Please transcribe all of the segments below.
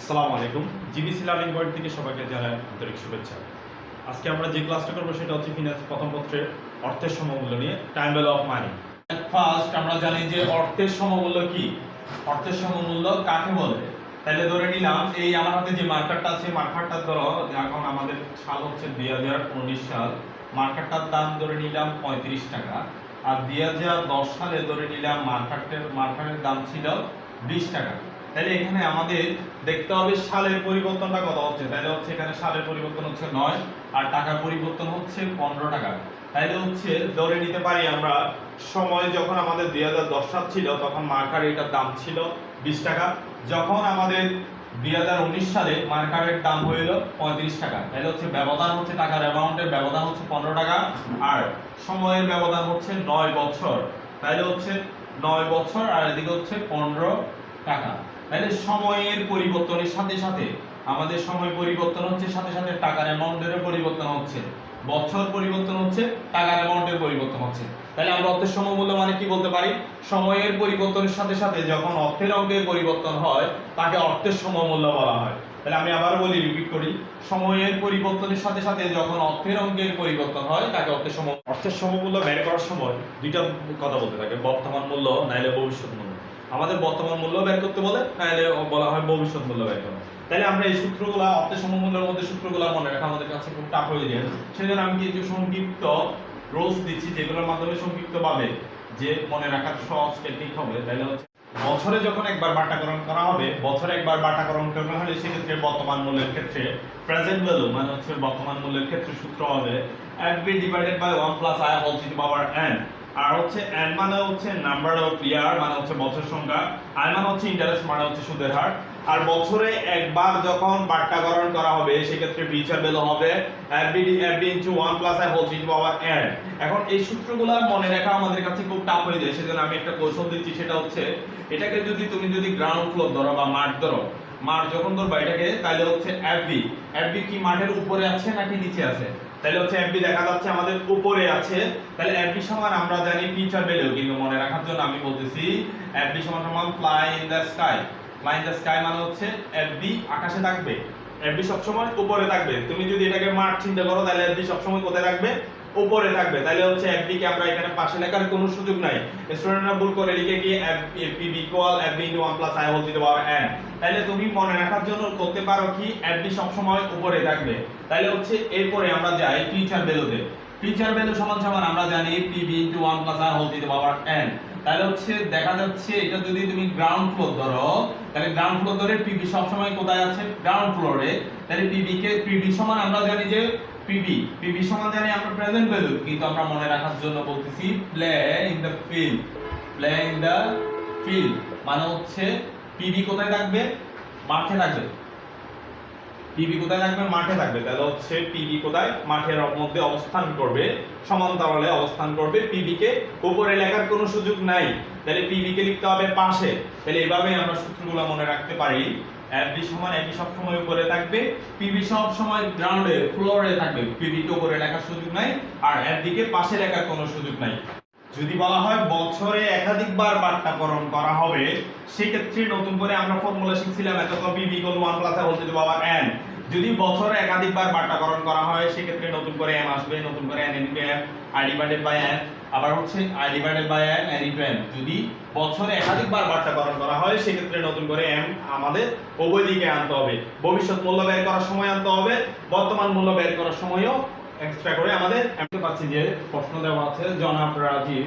আসসালামু আলাইকুম। GBC learning point থেকে সবাইকে জানাই আন্তরিক শুভেচ্ছা। আজকে আমরা যে ক্লাসটা করব সেটা হচ্ছে ফিনান্স প্রথম পত্রের অর্থের সমমূল্য নিয়ে time value of money first আমরা জানি যে অর্থের সমমূল্য কি? অর্থের সমমূল্য কাকে বলে? তাহলে ধরে নিলাম, এই আমার হাতে যে মার্কারটা আছে মার্কারটা ধরো, এখন আমাদের সাল হচ্ছে দুই হাজার উনিশ সাল। মার্কারটার দাম ধরে নিলাম পঁয়ত্রিশ টাকা। আর দুই হাজার দশ সালে ধরে নিলাম মার্কারের মার্কারের দাম ছিল বিশ টাকা। তাহলে এখানে আমাদের দেখতে হবে সালের পরিবর্তনটা কত হচ্ছে। তাহলে হচ্ছে এখানে সালের পরিবর্তন হচ্ছে নয়, আর টাকার পরিবর্তন হচ্ছে পনেরো টাকা। তাহলে হচ্ছে ধরে নিতে পারি আমরা, সময় যখন আমাদের দুই হাজার দশ সাল ছিল, তখন মার্কার এটার দাম ছিল বিশ টাকা। যখন আমাদের দুই হাজার উনিশ সালে মার্কারের দাম হইল পঁয়ত্রিশ টাকা। তাহলে হচ্ছে ব্যবধান হচ্ছে টাকার অ্যামাউন্টের ব্যবধান হচ্ছে পনেরো টাকা, আর সময়ের ব্যবধান হচ্ছে নয় বছর। তাহলে হচ্ছে নয় বছর, আর এদিকে হচ্ছে পনেরো টাকা। তাহলে সময়ের পরিবর্তনের সাথে সাথে আমাদের সময় পরিবর্তন হচ্ছে, সাথে সাথে টাকার অ্যামাউন্টেরও পরিবর্তন হচ্ছে। বছর পরিবর্তন হচ্ছে, টাকার অ্যামাউন্টের পরিবর্তন হচ্ছে। তাহলে আমরা অর্থের সমমূল্য মানে কি বলতে পারি? সময়ের পরিবর্তনের সাথে সাথে যখন অর্থের অঙ্কের পরিবর্তন হয়, তাকে অর্থের সমমূল্য বলা হয়। তাহলে আমি আবার বলি রিপিট করি। সময়ের পরিবর্তনের সাথে সাথে যখন অর্থের অঙ্কের পরিবর্তন হয়, তাকে অর্থের সম অর্থের সমমূল্য বের করার সময় দুইটা কথা বলতে থাকে। বর্তমান মূল্য, নাইলে ভবিষ্যৎ মূল্য। আমাদের বর্তমান মূল্য বের করতে বলে নাহলে বলা হয় ভবিষ্যৎ মূল্য বের করা। তাহলে আমরা এই সূত্রগুলো, অর্থের সমমূল্যের মধ্যে সূত্রগুলো মনে রাখা আমাদের কাছে খুব টাফ হয়ে যায়। সেজন্য আমি কিছু সংক্ষিপ্ত রোলস দিচ্ছি, যেগুলোর মাধ্যমে সংক্ষিপ্তভাবে যে মনে রাখার সহজ টেকনিক হবে। তাহলে হচ্ছে, বছরে যখন একবার বাটাকরণ করা হবে, বছরে একবার বাটাকরণ করা হলে সেক্ষেত্রে বর্তমান মূল্যের ক্ষেত্রে প্রেজেন্ট ভ্যালু মানে হচ্ছে বর্তমান মূল্যের ক্ষেত্রে সূত্র হবে FV divided by one plus I whole to the power N আর হচ্ছে এন মানে হচ্ছে নাম্বার অফ ইয়ার মানে হচ্ছে বছর সংখ্যা। আই মানে হচ্ছে ইন্টারেস্ট মানে হচ্ছে সুদের হার। আর বছরে একবার যখন বাট্টাকরণ করা হবে, সেক্ষেত্রে ফিউচার ভ্যালু হবে FV FV into one plus I whole to the power N এখন এই সূত্রগুলো মনে রাখা আমাদের কাছে খুব টাফ হয়ে যায়, সেজন্য আমি একটা কৌশল দিচ্ছি, সেটা হচ্ছে, এটাকে যদি তুমি যদি গ্রাউন্ড ফ্লোর ধরো বা মাঠ ধরো মাঠ যখন ধরবা এটাকে তাহলে হচ্ছে এফবি এফবি কি মাঠের উপরে আছে নাকি নিচে আছে? তাহলে হচ্ছে এফবি দেখা যাচ্ছে আমাদের উপরে আছে। তাহলে এফবি সমান আমরা জানি ফিউচার ভ্যালু কিন্তু মনে রাখার জন্য আমি বলতেছি এফবি সমান সমান fly in the sky fly in the sky মানে হচ্ছে এফবি আকাশে থাকবে। এফবি সবসময় উপরে থাকবে। তুমি যদি এটাকে মাঠ চিন্তা করো তাহলে এফবি সবসময় কোথায় থাকবে? উপরে থাকবে। তাহলে হচ্ছে এফবি কে আমরা এখানে পাশে লেখার কোনো সুযোগ নাই। স্টুডেন্টরা ভুল করে লিখে কি FV equal FV into 1 plus I whole to the power n তাহলে তুমি মনে রাখার জন্য করতে পারো কি এফবি সব সময় উপরে থাকবে। তাহলে হচ্ছে এরপরে আমরা যাই ফিউচার ভ্যালুতে ফিউচার ভ্যালু সমান সমান আমরা জানি PV into 1 plus I whole to the power n তাহলে হচ্ছে দেখা যাচ্ছে এটা যদি তুমি গ্রাউন্ড ফ্লোর ধরো, তাহলে গ্রাউন্ড ফ্লোর ধরে পিবি সব সময় কোথায় আছে? গ্রাউন্ড ফ্লোরে তাহলে পিবি কে পিবি সমান আমরা জানি যে পিবি পিবি সমান জানি আমরা প্রেজেন্ট ভ্যালু কিন্তু আমরা মনে রাখার জন্য বলতেছি play in the field play in the field মানে হচ্ছে পিবি কোথায় থাকবে? মাঠে থাকবে। পিবি কোথায় থাকবে? মাঠে থাকবে। তাহলে হচ্ছে পিবি কোথায়? মাঠের মধ্যে অবস্থান করবে। সমান্তরালে অবস্থান করবে পিবি কে। উপরে লেখার কোনো সুযোগ নাই। তাহলে পিবি কে লিখতে হবে পাশে। তাহলে এইভাবে আমরা সূত্রগুলো মনে রাখতে পারি। এফবি সমান এফবি সব সময় উপরে থাকবে পিবি সব সময় গ্রাউন্ডে ফ্লোরে থাকবে। পিবি কে উপরে লেখার সুযোগ নাই, আর এফবি কে পাশে লেখার কোনো সুযোগ নাই। যদি বলা হয় বছরে একাধিকবার বাট্টাকরণ করা হবে, সেক্ষেত্রে নতুন করে আমরা ফর্মুলা শিখছিলাম, এত PV equal 1 plus whole to the power n যদি বছরে একাধিকবার বাট্টাকরণ করা হয়, সেক্ষেত্রে নতুন করে এম আসবে, নতুন করে N m i divided by n আবার হচ্ছে i divided by n n into M যদি বছরে একাধিকবার বাট্টাকরণ করা হয়, সেক্ষেত্রে নতুন করে এম আমাদের উভয় দিকে আনতে হবে। ভবিষ্যৎ মূল্য বের করার সময় আনতে হবে, বর্তমান মূল্য বের করার সময়ও এক্সট্রা করে আমাদের আমি পাচ্ছি যে প্রশ্ন দেওয়া আছে, জনাব রাজীব।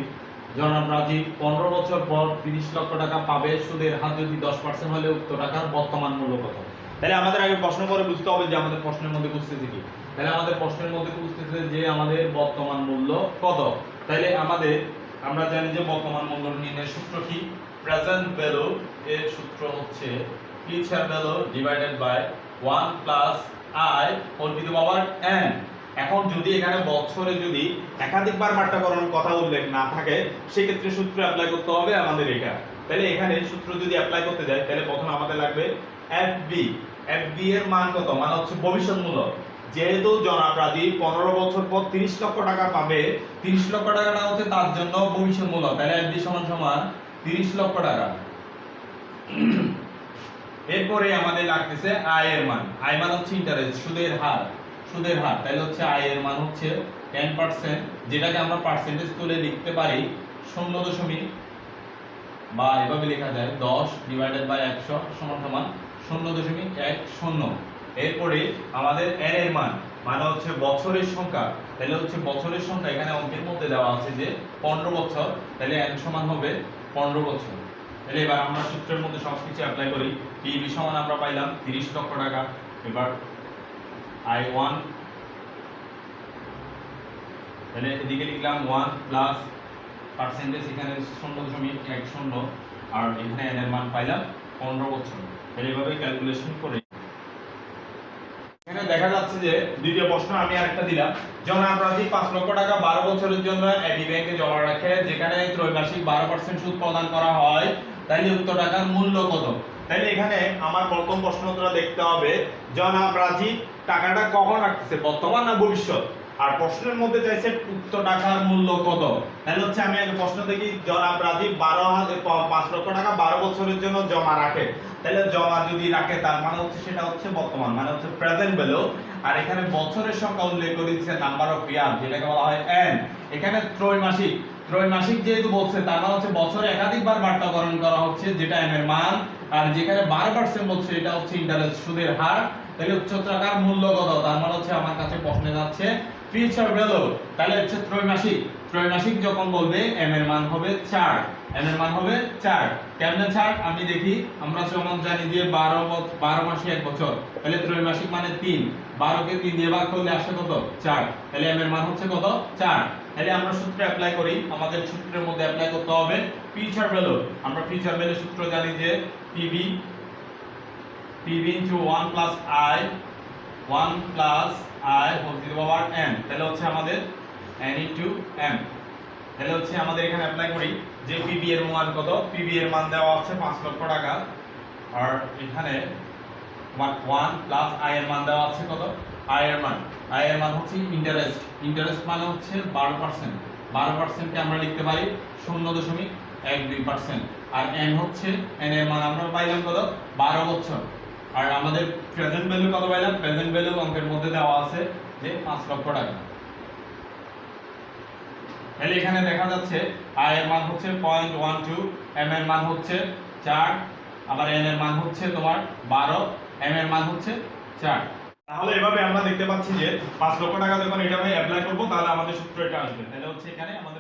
জনাব রাজীব, পনেরো বছর পর তিরিশ লক্ষ টাকা পাবে, সুদের হার যদি দশ পার্সেন্ট হলে উক্ত টাকার বর্তমান মূল্য কত? তাহলে আমাদের আগে প্রশ্ন করে বুঝতে হবে যে আমাদের প্রশ্নের মধ্যে বুঝতেছে কি। তাহলে আমাদের প্রশ্নের মধ্যে বুঝতেছে যে আমাদের বর্তমান মূল্য কত? তাহলে আমাদের, আমরা জানি যে বর্তমান মূল্য নির্ণয়ের সূত্র কি? প্রেজেন্ট ভ্যালু এর সূত্র হচ্ছে future value divided by one plus I whole to the power n এখন যদি এখানে বছরে যদি একাধিকবার বাট্টাকরণ কথা উল্লেখ না থাকে, সেক্ষেত্রে সূত্র অ্যাপ্লাই করতে হবে আমাদের এটা। তাহলে এখানে সূত্র যদি অ্যাপ্লাই করতে যাই তাহলে প্রথমে আমাদের লাগবে এফবি এফবি এর মান কত? মানে হচ্ছে ভবিষ্যৎ মূল্য যেহেতু জনাপ্রাধী পনেরো বছর পর তিরিশ লক্ষ টাকা পাবে, তিরিশ লক্ষ টাকাটা হচ্ছে তার জন্য ভবিষ্যৎ মূল্য তাহলে এফবি সমান সমান তিরিশ লক্ষ টাকা। এরপরে আমাদের লাগতেছে আয়ের মান। আয় মান হচ্ছে ইন্টারেস্ট সুদের হার। সুদের হার, তাহলে হচ্ছে আয়ের মান হচ্ছে টেন পার্সেন্ট যেটাকে আমরা পার্সেন্টেজ তুলে লিখতে পারি শূন্য দশমিক, বা এভাবে লেখা যায় দশ ডিভাইডেড বাই একশো সমান সমান শূন্য দশমিক এক শূন্য। এরপরে আমাদের এন এর মান মানে হচ্ছে বছরের সংখ্যা। তাহলে হচ্ছে বছরের সংখ্যা এখানে অঙ্কের মধ্যে দেওয়া আছে যে পনেরো বছর, তাহলে এন সমান হবে পনেরো বছর। তাহলে এবার আমরা সূত্রের মধ্যে সব কিছু অ্যাপ্লাই করি পিবি সমান আমরা পাইলাম তিরিশ লক্ষ টাকা। এবার আই ওয়ান তাহলে এদিকে লিখলাম ওয়ান প্লাস পার্সেন্টেজ এখানে শূন্য দশমিক এক শূন্য, আর এখানে এন এর মান পাইলাম পনেরো বছর। তাহলে এভাবে ক্যালকুলেশন করে এখানে দেখা যাচ্ছে যে দ্বিতীয় প্রশ্ন আমি আরেকটা দিলাম। যখন যদি পাঁচ লক্ষ টাকা বারো বছরের জন্য এডি ব্যাংকে জমা রাখে, যেখানে ত্রৈমাসিক বারো পার্সেন্ট সুদ প্রদান করা হয়। তাইলে উক্ত টাকার মূল্য কত? তাইলে এখানে আমার প্রথম প্রশ্নটা দেখতে হবে জনাব রাজি টাকাটা কখন রাখতেছে, বর্তমান না ভবিষ্যৎ? আর প্রশ্নের মধ্যে চাইছে উক্ত টাকার মূল্য কত? তাহলে হচ্ছে আমি প্রশ্ন দেখি, জনাব রাজীব বারো হাজার পাঁচ লক্ষ টাকা বারো বছরের জন্য জমা রাখে। তাহলে জমা যদি রাখে, তার মানে হচ্ছে সেটা হচ্ছে বর্তমান মানে হচ্ছে প্রেজেন্ট ভ্যালু আর এখানে বছরের সংখ্যা উল্লেখ করে দিচ্ছে নাম্বার অফ ইয়ার যেটাকে বলা হয় এন এখানে ত্রৈমাসিক ত্রৈমাসিক যেহেতু বলছে, তার মানে হচ্ছে বছরে একাধিকবার বার্তাকরণ করা হচ্ছে যেটা এম এর মান। আর যেখানে বারো পার্সেন্ট বলছে, এটা হচ্ছে ইন্টারেস্ট সুদের হার। তাহলে উচ্চ টাকার মূল্য কত? তার মানে হচ্ছে আমার কাছে প্রশ্নে যাচ্ছে ফিউচার ভ্যালু তাহলে হচ্ছে ত্রৈমাসিক। ত্রৈমাসিক যখন বলবে এম এর মান হবে 4 এম এর মান হবে 4 কেমনে 4 আমি দেখি, আমরা যেমন জানি যে 12 বছ- 12 মাসে এক বছর। তাহলে ত্রৈমাসিক মানে 3 12 কে 3 দিয়ে ভাগ করলে আসে কত? 4 তাহলে এম এর মান হচ্ছে কত? 4 তাহলে আমরা সূত্র অ্যাপ্লাই করি। আমাদের সূত্রের মধ্যে অ্যাপ্লাই করতে হবে ফিউচার ভ্যালু আমরা ফিউচার ভ্যালু সূত্র জানি যে PV PV into 1 plus I 1 plus i whole to power n, তাহলে হচ্ছে আমাদের n ইনটু m তাহলে হচ্ছে আমাদের এখানে অ্যাপ্লাই করি যে পিবি এর মান কত? পিবি এর মান দেওয়া আছে 5 লক্ষ টাকা। আর এখানে 1 প্লাস i এর মান দেওয়া আছে কত? i এর মান। i এর মান হচ্ছে ইন্টারেস্ট ইন্টারেস্ট মানে হচ্ছে 12% 12% কে আমরা লিখতে পারি 0.12% আর n হচ্ছে n এর মান আমরা পাইলাম কত? 12 বছর। আর আমাদের প্রেজেন্ট ভ্যালু কত পাইলাম প্রেজেন্ট ভ্যালু অঙ্কের মধ্যে দেওয়া আছে যে 5 লক্ষ টাকা। তাহলে এখানে দেখা যাচ্ছে i এর মান হচ্ছে 0.12 m এর মান হচ্ছে 4 আবার n এর মান হচ্ছে তোমার 12 এম এর মান হচ্ছে 4 তাহলে এভাবে আমরা দেখতে পাচ্ছি যে 5 লক্ষ টাকা যখন এটা আমি অ্যাপ্লাই করব, তাহলে আমাদের সূত্র এটা আসবে। তাহলে হচ্ছে এখানে আমাদের